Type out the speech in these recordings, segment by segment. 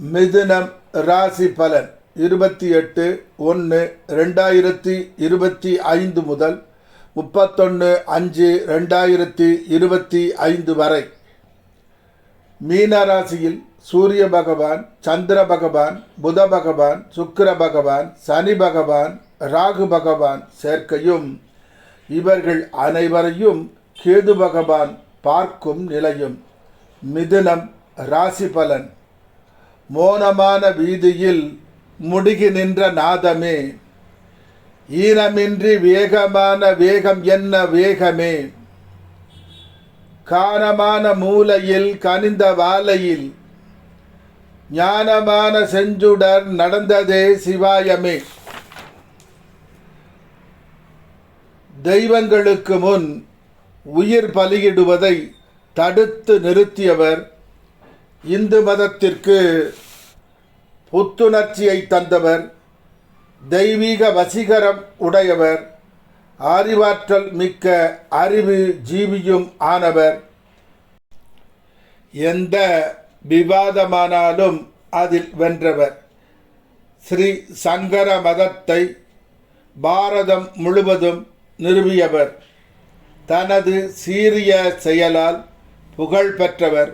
மிதுனம் ராசி பலன் இருபத்தி எட்டு ஒன்று ரெண்டாயிரத்தி இருபத்தி ஐந்து முதல் முப்பத்தொன்று அஞ்சு ரெண்டாயிரத்தி இருபத்தி ஐந்து வரை. மீன ராசியில் சூரிய பகவான் சந்திர பகவான் புத பகவான் சுக்கிர பகவான் சனி பகவான் ராகு பகவான் சேர்க்கையும் இவர்கள் அனைவரையும் கேது பகவான் பார்க்கும் நிலையும். மிதுனம் ராசி பலன். மோனமான வீதியில் முடுகி நின்ற நாதமே. ஈனமின்றி வேகமான வேகம் என்ன வேகமே. கானமான மூலையில் கனிந்த வாலையில் ஞானமான செஞ்சுடர் நடந்ததே சிவாயமே. தெய்வங்களுக்கு முன் உயிர் பலியிடுவதை தடுத்து நிறுத்தியவர் இந்து மதத்திற்கு புத்துணர்ச்சியை தந்தவர் தெய்வீக வசீகரம் உடையவர் அறிவாற்றல் மிக்க அறிவு ஜீவியும் ஆனவர். எந்த விவாதமானாலும் அதில் வென்றவர். ஸ்ரீ சங்கர மதத்தை பாரதம் முழுவதும் நிறுவியவர். தனது சீரிய செயலால் புகழ் பெற்றவர்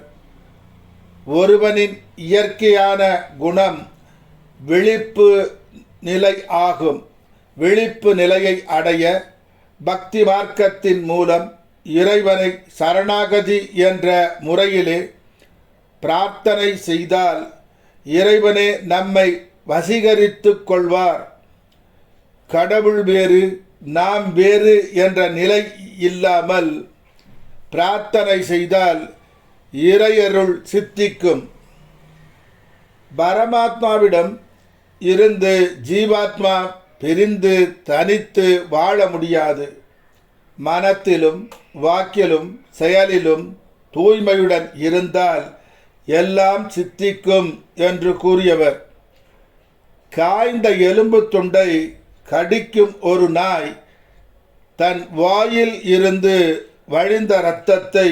ஒருவனின் இயற்கையான குணம் விழிப்பு நிலை ஆகும். விழிப்பு நிலையை அடைய பக்தி மார்க்கத்தின் மூலம் இறைவனை சரணாகதி என்ற முறையிலே பிரார்த்தனை செய்தால் இறைவனே நம்மை வசீகரித்து கொள்வார். கடவுள் வேறு நாம் வேறு என்ற நிலை இல்லாமல் பிரார்த்தனை செய்தால் இறையருள் சித்திக்கும். பரமாத்மாவிடம் இருந்து ஜீவாத்மா பிரிந்து தனித்து வாழ முடியாது. மனத்திலும் வாக்கிலும் செயலிலும் தூய்மையுடன் இருந்தால் எல்லாம் சித்திக்கும் என்று கூறியவர். காய்ந்த எலும்பு துண்டை கடிக்கும் ஒரு நாய் தன் வாயில் இருந்து வழிந்த இரத்தத்தை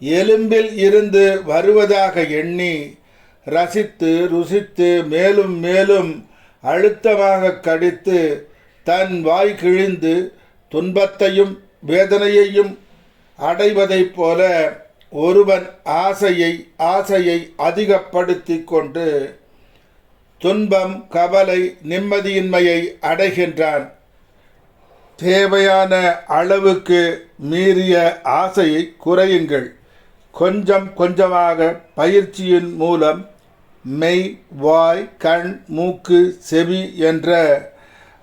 எலும்பில் இருந்து வருவதாக எண்ணி ரசித்து ருசித்து மேலும் மேலும் அழுத்தமாக கடித்து தன் வாய் கிழிந்து துன்பத்தையும் வேதனையையும் அடைவதைப் போல ஒருவன் ஆசையை ஆசையை அதிகப்படுத்தி கொண்டு துன்பம் கவலை நிம்மதியின்மையை அடைகின்றான். தேவையான அளவுக்கு மீறிய ஆசையை குறையுங்கள். கொஞ்சம் கொஞ்சமாக பயிற்சியின் மூலம் மெய் வாய் கண் மூக்கு செவி என்ற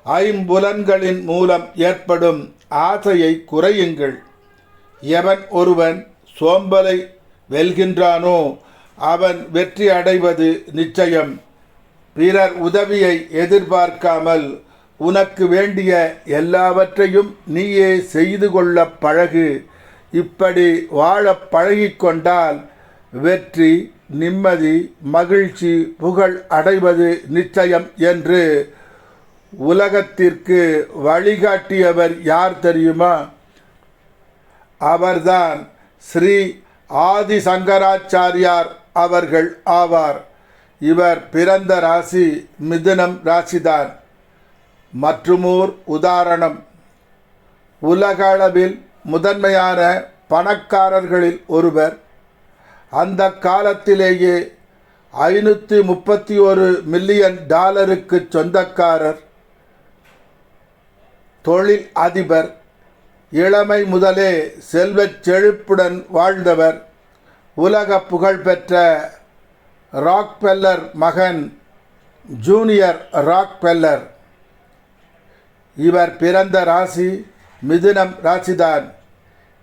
ஐம்புலன்களின் மூலம் ஏற்படும் ஆசையை குறையுங்கள். எவன் ஒருவன் சோம்பலை வெல்கின்றானோ அவன் வெற்றி அடைவது நிச்சயம். பிறர் உதவியை எதிர்பார்க்காமல் உனக்கு வேண்டிய எல்லாவற்றையும் நீயே செய்து கொள்ள பழகு. இப்படி வாழ பழகிக்கொண்டால் வெற்றி நிம்மதி மகிழ்ச்சி புகழ் அடைவது நிச்சயம் என்று உலகத்திற்கு வழிகாட்டியவர் யார் தெரியுமா? அவர்தான் ஸ்ரீ ஆதி சங்கராச்சாரியார் அவர்கள் ஆவார். இவர் பிறந்த ராசி மிதுனம் ராசிதான். மற்றுமோர் உதாரணம். உலகளவில் முதன்மையான பணக்காரர்களில் ஒருவர். அந்த காலத்திலேயே ஐநூற்றி முப்பத்தி ஒரு மில்லியன் டாலருக்கு சொந்தக்காரர் தொழில் அதிபர் இளமை முதலே செல்வச் செழிப்புடன் வாழ்ந்தவர் உலக புகழ்பெற்ற ராக்பெல்லர் மகன் ஜூனியர் ராக்பெல்லர். இவர் பிறந்த ராசி மிதுனம் ராசிதான்.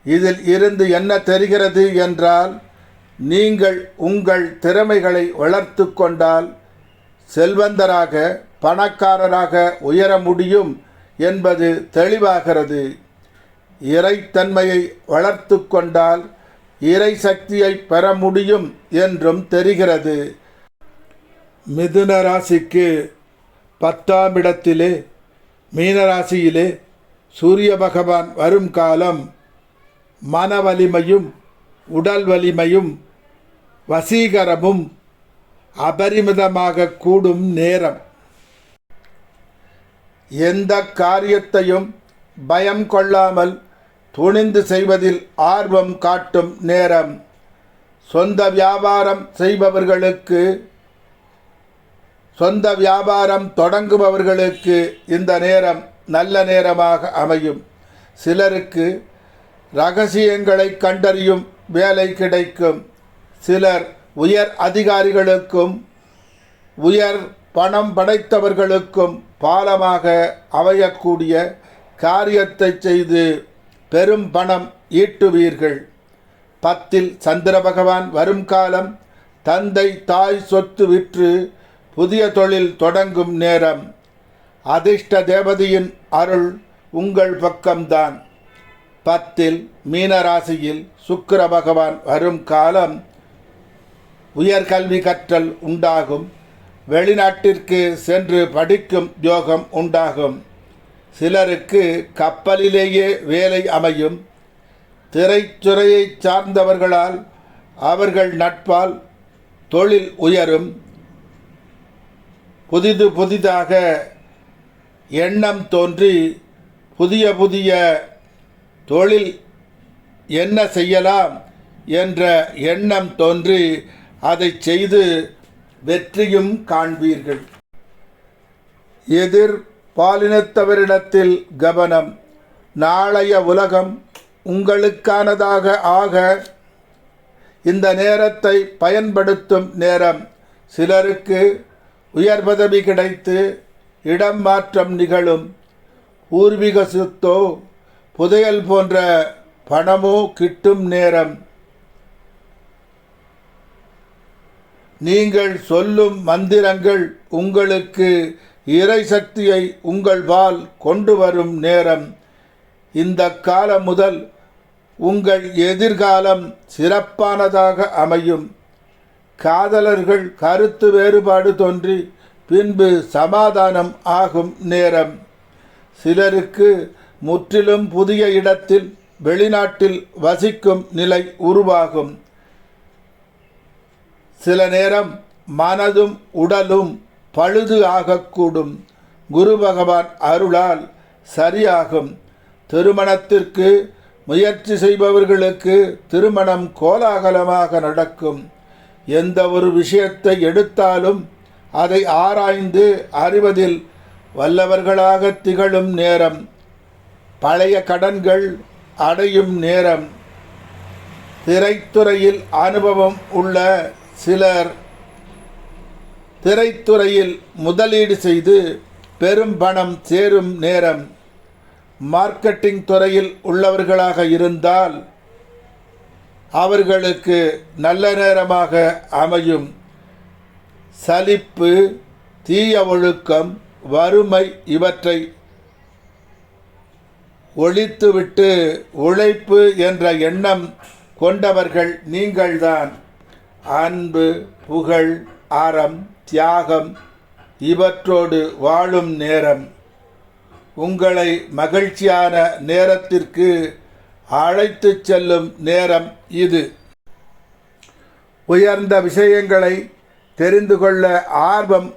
இதில் இருந்து என்ன தெரிகிறது என்றால் நீங்கள் உங்கள் திறமைகளை வளர்த்து கொண்டால் செல்வந்தராக பணக்காரராக உயர முடியும் என்பது தெளிவாகிறது. இறைத்தன்மையை வளர்த்து கொண்டால் இறை சக்தியை பெற முடியும் என்றும் தெரிகிறது. மிதுன ராசிக்கு பத்தாம் இடத்திலே மீனராசியிலே சூரிய பகவான் வரும் காலம் மன வலிமையும் உடல் வலிமையும் வசீகரமும் அபரிமிதமாக கூடும் நேரம். எந்த காரியத்தையும் பயம் கொள்ளாமல் துணிந்து செய்வதில் ஆர்வம் காட்டும் நேரம். சொந்த வியாபாரம் செய்பவர்களுக்கு சொந்த வியாபாரம் தொடங்குபவர்களுக்கு இந்த நேரம். நல்ல நேரமாக அமையும். சிலருக்கு ரகசியங்களை கண்டறியும் வேலை கிடைக்கும். சிலர் உயர் அதிகாரிகளுக்கும் உயர் பணம் படைத்தவர்களுக்கும் பாலமாக அமையக்கூடிய காரியத்தை செய்து பெரும் பணம் ஈட்டுவீர்கள். பத்தில் சந்திர பகவான் வரும் காலம் தந்தை தாய் சொத்து விற்று புதிய தொழில் தொடங்கும் நேரம். அதிர்ஷ்ட தேவதையின் அருள் உங்கள் பக்கம்தான். பத்தில் மீனராசியில் சுக்கிர பகவான் வரும் காலம் உயர்கல்வி கற்றல் உண்டாகும். வெளிநாட்டிற்கு சென்று படிக்கும் யோகம் உண்டாகும். சிலருக்கு கப்பலிலேயே வேலை அமையும். திரைத்துறையை சார்ந்தவர்களால் அவர்கள் நட்பால் தொழில் உயரும். புதிது புதிதாக எண்ணம் தோன்றி புதிய புதிய தொழில் என்ன செய்யலாம் என்ற எண்ணம் தோன்றி அதை செய்து வெற்றியும் காண்பீர்கள். எதிர் பாலினத்தவரிடத்தில் கவனம். நாளைய உலகம் உங்களுக்கானதாக ஆக இந்த நேரத்தை பயன்படுத்தும் நேரம். சிலருக்கு உயர் பதவி கிடைத்து இடம் மாற்றம் நிகழும். பூர்வீக சொத்தோ புதையல் போன்ற பணமோ கிட்டும் நேரம். நீங்கள் சொல்லும் மந்திரங்கள் உங்களுக்கு இறை சக்தியை உங்கள் பால் கொண்டு வரும் நேரம். இந்த காலம் முதல் உங்கள் எதிர்காலம் சிறப்பானதாக அமையும். காதலர்கள் கருத்து வேறுபாடு தோன்றி பின்பு சமாதானம் ஆகும் நேரம். சிலருக்கு முற்றிலும் புதிய இடத்தில் வெளிநாட்டில் வசிக்கும் நிலை உருவாகும். சில நேரம் மனதும் உடலும் பழுது ஆகக்கூடும். குரு பகவான் அருளால் சரியாகும். திருமணத்திற்கு முயற்சி செய்பவர்களுக்கு திருமணம் கோலாகலமாக நடக்கும். எந்த ஒரு விஷயத்தை எடுத்தாலும் அதை ஆராய்ந்து அறிவதில் வல்லவர்களாக திகழும் நேரம் பழைய கடன்கள் அடையும் நேரம். திரைத்துறையில் அனுபவம் உள்ள சிலர் திரைத்துறையில் முதலீடு செய்து பெரும் பணம் சேரும் நேரம். மார்க்கெட்டிங் துறையில் உள்ளவர்களாக இருந்தால் அவர்களுக்கு நல்ல நேரமாக அமையும். சலிப்பு தீய ஒழுக்கம் வறுமை இவற்றை ஒழித்துவிட்டு உழைப்பு என்ற எண்ணம் கொண்டவர்கள் நீங்கள்தான். அன்பு புகழ் அறம் தியாகம் இவற்றோடு வாழும் நேரம். உங்களை மகிழ்ச்சியான நேரத்திற்கு அழைத்துச் செல்லும் நேரம் இது. உயர்ந்த விஷயங்களை தெரிந்து கொள்ள ஆர்வம்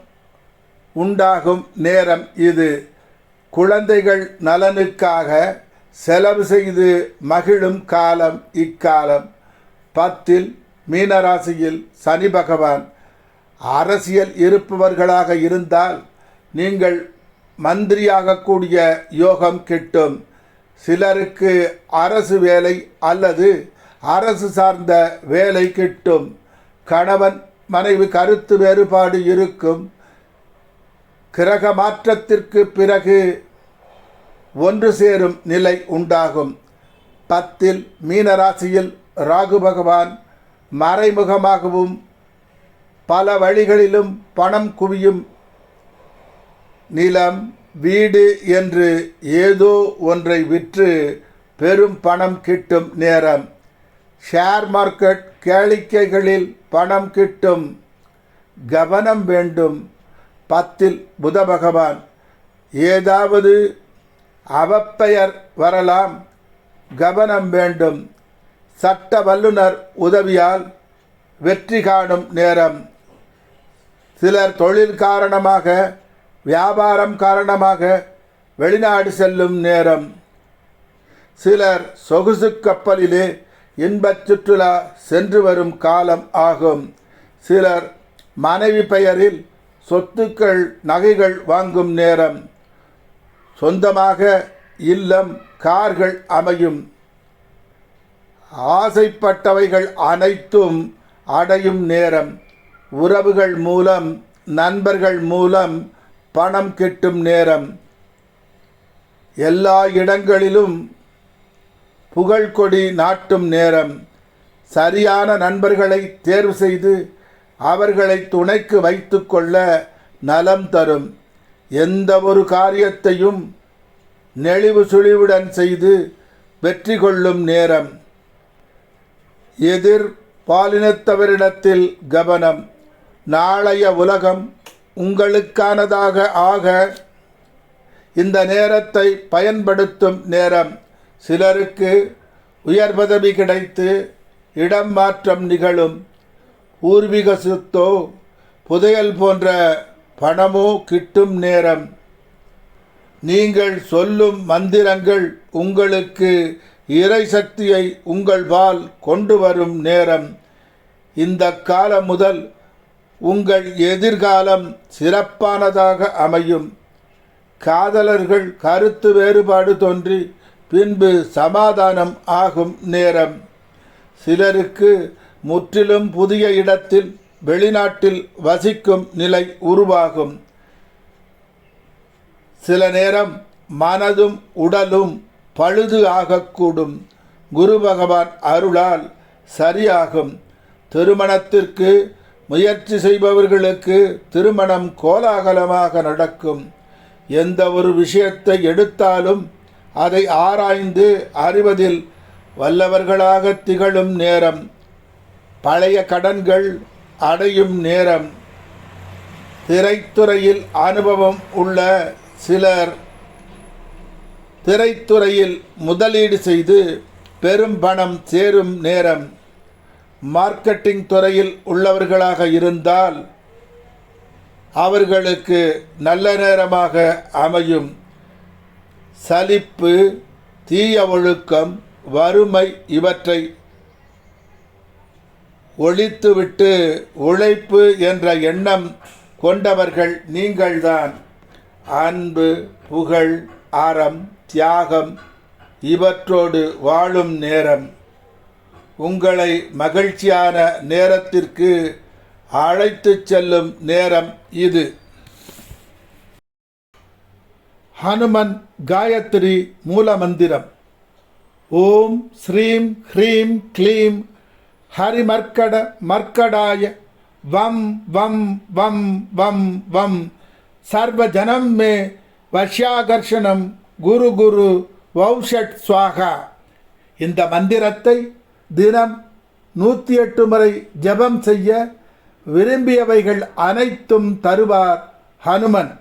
உண்டாகும் நேரம் இது. குழந்தைகள் நலனுக்காக செலவு செய்து மகிழும் காலம் இக்காலம். பத்தில் மீனராசியில் சனி பகவான். அரசியல் இருப்பவர்களாக இருந்தால் நீங்கள் மந்திரியாகக்கூடிய யோகம் கிட்டும். சிலருக்கு அரசு வேலை அல்லது அரசு சார்ந்த வேலை கிட்டும். கணவன் மனைவி கருத்து வேறுபாடு இருக்கும். கிரக மாற்றத்திற்கு பிறகு ஒன்று சேரும் நிலை உண்டாகும். பத்தில் மீனராசியில் ராகு பகவான் மறைமுகமாகவும் பல வழிகளிலும் பணம் குவியும் நிலம் வீடு என்று ஏதோ ஒன்றை விற்று பெரும் பணம் கிட்டும் நேரம். ஷேர் மார்க்கெட் கேளிக்கைகளில் பணம் கிட்டும் கவனம் வேண்டும். பத்தில் புத பகவான் ஏதாவது அவப்பெயர் வரலாம். கவனம் வேண்டும். சட்ட வல்லுனர் உதவியால் வெற்றி காணும் நேரம். சிலர் தொழில் காரணமாக வியாபாரம் காரணமாக வெளிநாடு செல்லும் நேரம். சிலர் சொகுசு கப்பலிலே இன்பச் சுற்றுலா சென்று வரும் காலம் ஆகும். சிலர் மனைவி பெயரில் சொத்துக்கள் நகைகள் வாங்கும் நேரம். சொந்தமாக இல்லம் கார்கள் அமையும். ஆசைப்பட்டவைகள் அனைத்தும் அடையும் நேரம். உறவுகள் மூலம் நண்பர்கள் மூலம் பணம் கிட்டும் நேரம். எல்லா இடங்களிலும் புகழ்கொடி நாட்டும் நேரம். சரியான நண்பர்களை தேர்வு செய்து அவர்களை துணைக்கு வைத்துக்கொள்ள நலம் தரும். எந்த ஒரு காரியத்தையும் நெளிவு சுழிவுடன் செய்து வெற்றி கொள்ளும் நேரம். எதிர் பாலினத்தவரிடத்தில் கவனம். நாளைய உலகம் உங்களுக்கானதாக ஆக இந்த நேரத்தை பயன்படுத்தும் நேரம். சிலருக்கு உயர் பதவி கிடைத்து இடம் மாற்றம் நிகழும் பூர்வீக சொத்தோ புதையல் போன்ற பணமோ கிட்டும் நேரம். நீங்கள் சொல்லும் மந்திரங்கள் உங்களுக்கு இறை சக்தியை உங்கள் பால் கொண்டு வரும் நேரம். இந்த காலம் முதல் உங்கள் எதிர்காலம் சிறப்பானதாக அமையும். காதலர்கள் கருத்து வேறுபாடு தோன்றி பின்பு சமாதானம் ஆகும் நேரம். சிலருக்கு முற்றிலும் புதிய இடத்தில் வெளிநாட்டில் வசிக்கும் நிலை உருவாகும். சில நேரம் மனதும் உடலும் பழுது ஆகக்கூடும். குரு பகவான் அருளால் சரியாகும். திருமணத்திற்கு முயற்சி செய்பவர்களுக்கு திருமணம் கோலாகலமாக நடக்கும். எந்த ஒரு விஷயத்தை எடுத்தாலும் அதை ஆராய்ந்து அறிவதில் வல்லவர்களாக திகழும் நேரம் பழைய கடன்கள் அடையும் நேரம். திரைத்துறையில் அனுபவம் உள்ள சிலர் திரைத்துறையில் முதலீடு செய்து பெரும் பணம் சேரும் நேரம். மார்க்கெட்டிங் துறையில் உள்ளவர்களாக இருந்தால் அவர்களுக்கு நல்ல நேரமாக அமையும். சலிப்பு தீய ஒழுக்கம் வறுமை இவற்றை ஒழித்துவிட்டு உழைப்பு என்ற எண்ணம் கொண்டவர்கள் நீங்கள்தான். அன்பு புகழ் அறம் தியாகம் இவற்றோடு வாழும் நேரம். உங்களை மகிழ்ச்சியான நேரத்திற்கு அழைத்துச் செல்லும் நேரம் இது. ஹனுமன் காயத்ரி மூலமந்திரம். ஓம் ஸ்ரீம் ஹ்ரீம் க்ளீம் ஹரிமர்க்கட மர்க்கடாய வம் வம் வம் வம் வம். சர்வஜனம் மே வஷ்யாகர்ஷணம் குரு குரு வௌஷட் ஸ்வாகா. இந்த மந்திரத்தை தினம் நூற்றி எட்டு முறை ஜெபம் செய்ய விரும்பியவைகள் அனைத்தும் தருவார் ஹனுமன்.